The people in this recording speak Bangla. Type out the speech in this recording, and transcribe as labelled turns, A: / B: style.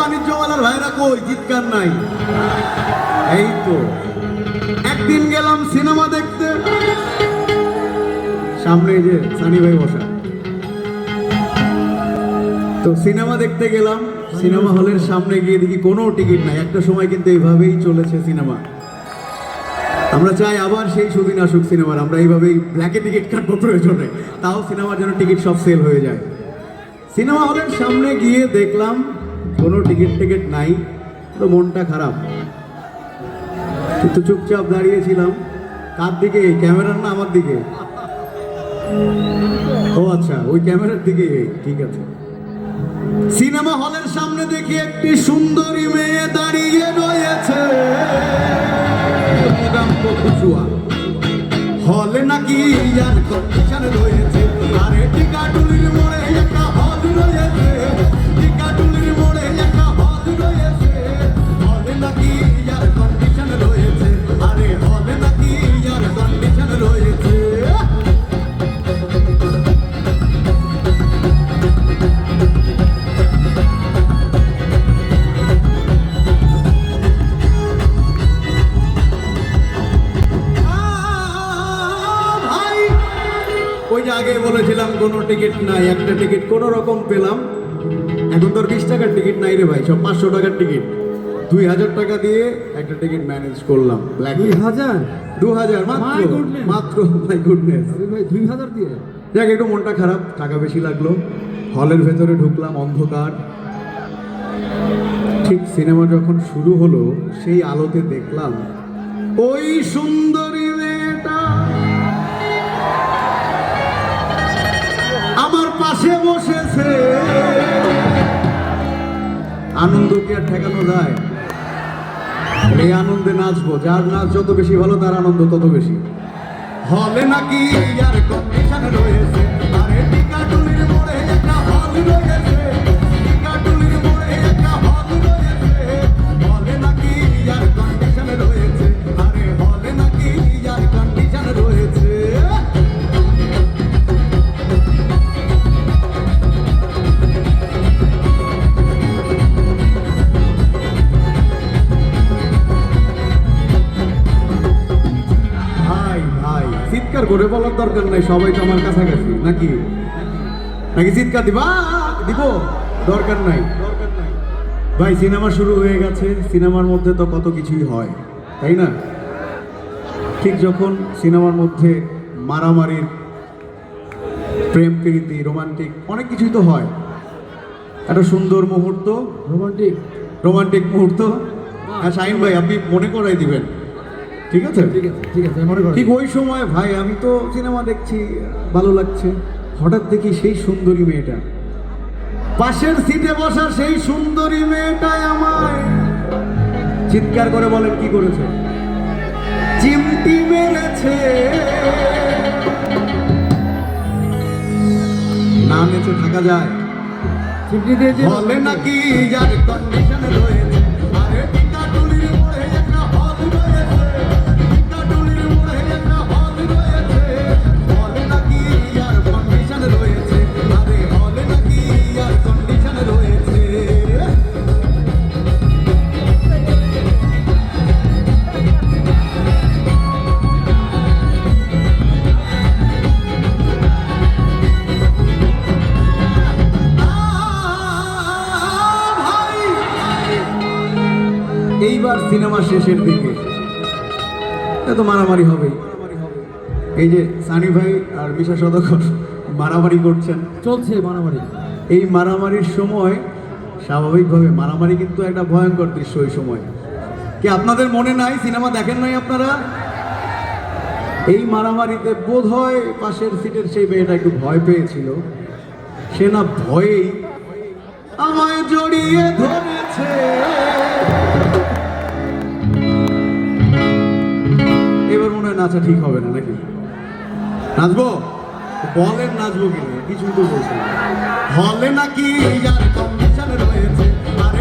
A: আমার ভাইরা কই? চিৎকার নাই। এই তো। একদিন গেলাম সিনেমা দেখতে। সামনে যে সানি ভাই বসা। তো সিনেমা দেখতে গেলাম। সিনেমা হলের সামনে গিয়ে দেখি কোনো টিকিট নাই। একটা সময় কিন্তু এইভাবেই চলেছে সিনেমা। আমরা চাই আবার সেই সুদিন আসুক সিনেমার। আমরা এইভাবেই ব্ল্যাকে টিকিট কাটবো প্রয়োজনে। তাও সিনেমার জন্য টিকিট সব সেল হয়ে যায়। সিনেমা হলের সামনে গিয়ে দেখলাম কোনো টিকিট টিকিট নাই তো মনটা খারাপ। কিন্তু চুপচাপ দাঁড়িয়েছিলাম, কার দিকে? ক্যামেরার না আমার দিকে? ও আচ্ছা ওই ক্যামেরার দিকে, ঠিক আছে। সিনেমা হলের সামনে দেখি একটি সুন্দরী মেয়ে দাঁড়িয়ে রয়েছে। হলে নাকি কন্ডিশন রয়েছে। আরে টিকাটুলির মোড়ে একটা হল রয়েছে। ওই যে আগে বলেছিলাম কোনো টিকিট নাই একটা টিকিট কোনো রকম পেলাম। এখন তোর বিশ টাকার টিকিট নাই রে ভাই সব পাঁচশো টাকার টিকিট। দুই হাজার টাকা দিয়ে একটা টিকিট ম্যানেজ করলাম
B: দুই হাজার?
A: দু হাজার মাত্র মাত্র মাই গুডনেস
B: ভাই দুই হাজার দিয়ে?
A: যাক একটু মনটা খারাপ টাকা বেশি লাগল। হলের ভেতরে ঢুকলাম অন্ধকার। ঠিক সিনেমা যখন শুরু হলো সেই আলোতে দেখলাম ওই সুন্দরী মেয়েটা বসেছে। আনন্দ কি আর ঠেকানো যায়? এই আনন্দে নাচবো। যার নাচ যত বেশি ভালো, তার আনন্দ তত বেশি। হলে নাকি আর কন্ডিশন রয়েছে। আরে টিকাটুলির মোড়ে একটা হল রয়েছে। চিৎকার করে বলার দরকার নাই সবাই তো আমার কাছাকাছি নাকি? নাকি চিৎকার দিবা? দিব দরকার নাই। ভাই সিনেমা শুরু হয়ে গেছে সিনেমার মধ্যে তো কত কিছুই হয় তাই না? ঠিক যখন সিনেমার মধ্যে মারামারির প্রেম প্রীতি রোমান্টিক অনেক কিছুই তো হয়। একটা সুন্দর মুহূর্ত
B: রোমান্টিক?
A: রোমান্টিক মুহূর্ত। হ্যাঁ শাহিন ভাই আপনি মনে করাই দিবেন। ঠিক আছে?
B: ঠিক আছে ঠিক আছে মনে করো।
A: ঠিক ওই সময় ভাই আমি তো সিনেমা দেখছি ভালো লাগছে। হঠাৎ দেখি সেই সুন্দরী মেয়েটা। পাশের সিটে বসা সেই সুন্দরী মেয়েটাই আমায়। চিৎকার করে বলেন কি করেছে? চিমটি মেরেছে। না নেচে থাকা যায়।
B: চিমটি দিয়ে
A: হলে নাকি যার কন্ডিশন রয়েছে। এইবার সিনেমা শেষের দিকে। এত মারামারি হবেই। এই যে সানি ভাই আর মিশা সদকর মারামারি করছেন।
B: চলছে মারামারি।
A: এই মারামারির সময় স্বাভাবিকভাবে মারামারি কিন্তু একটা ভয়ঙ্কর দৃশ্য ওই সময়। কি আপনাদের মনে নাই? সিনেমা দেখেন নাই আপনারা? এই মারামারিতে বোধ হয় পাশের সিটের সেই মেয়েটা একটু ভয় পেয়েছিল। সে না ভয়েই আমায় জড়িয়ে নাচা ঠিক হবে না, নাকি? নাচবো? বলেন নাচবো কিনা? কিছু তো বলছি হলে নাকি আর কন্ডিশন রয়েছে আর